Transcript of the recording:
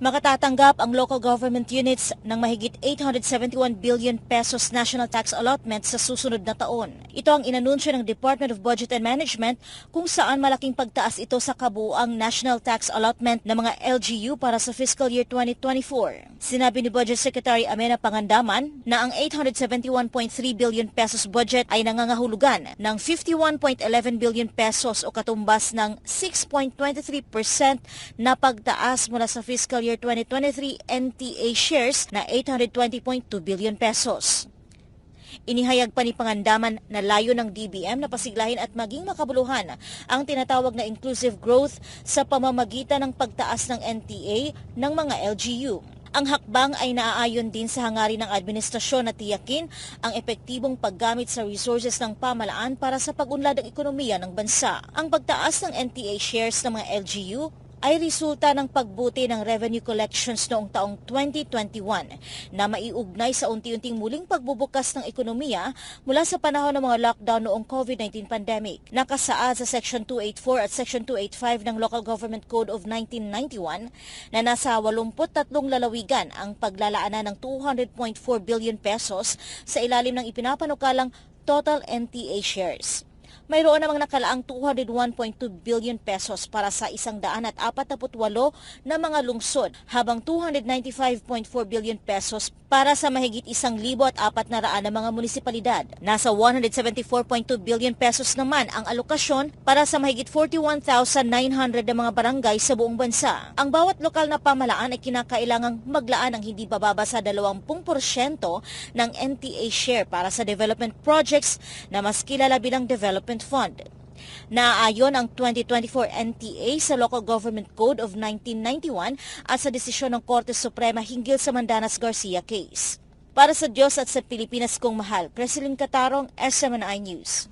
Makatatanggap ang local government units ng mahigit 871 billion pesos national tax allotment sa susunod na taon. Ito ang inanunsyo ng Department of Budget and Management kung saan malaking pagtaas ito sa kabuuang national tax allotment ng mga LGU para sa fiscal year 2024. Sinabi ni Budget Secretary Amena Pangandaman na ang 871.3 billion pesos budget ay nangangahulugan ng 51.11 billion pesos o katumbas ng 6.23% na pagtaas mula sa fiscal year 2023 NTA shares na 820.2 billion pesos. Inihayag pa ni Pangandaman na layo ng DBM na pasiglahin at maging makabuluhan ang tinatawag na inclusive growth sa pamamagitan ng pagtaas ng NTA ng mga LGU. Ang hakbang ay naaayon din sa hangarin ng administrasyon na tiyakin ang epektibong paggamit sa resources ng pamalaan para sa pag-unlad ng ekonomiya ng bansa. Ang pagtaas ng NTA shares ng mga LGU ay resulta ng pagbuti ng revenue collections noong taong 2021 na maiugnay sa unti-unting muling pagbubukas ng ekonomiya mula sa panahon ng mga lockdown noong COVID-19 pandemic. Nakasaad sa Section 284 at Section 285 ng Local Government Code of 1991 na nasa 83 lalawigan ang paglalaanan ng 200.4 billion pesos sa ilalim ng ipinapanukalang total NTA shares. Mayroon namang nakalaang 201.2 billion pesos para sa isang daan at 48 na mga lungsod habang 295.4 billion pesos para sa mahigit isang libo at apat na raan na mga munisipalidad. Nasa 174.2 billion pesos naman ang alokasyon para sa mahigit 41,900 na mga barangay sa buong bansa. Ang bawat lokal na pamalaan ay kinakailangang maglaan ng hindi bababa sa 20% ng NTA share para sa development projects na mas kilala bilang development Fund. Naaayon ang 2024 NTA sa Local Government Code of 1991 at sa desisyon ng Korte Suprema hinggil sa Mandanas Garcia case. Para sa Diyos at sa Pilipinas kong mahal, Creseline Katarong, SMNI News.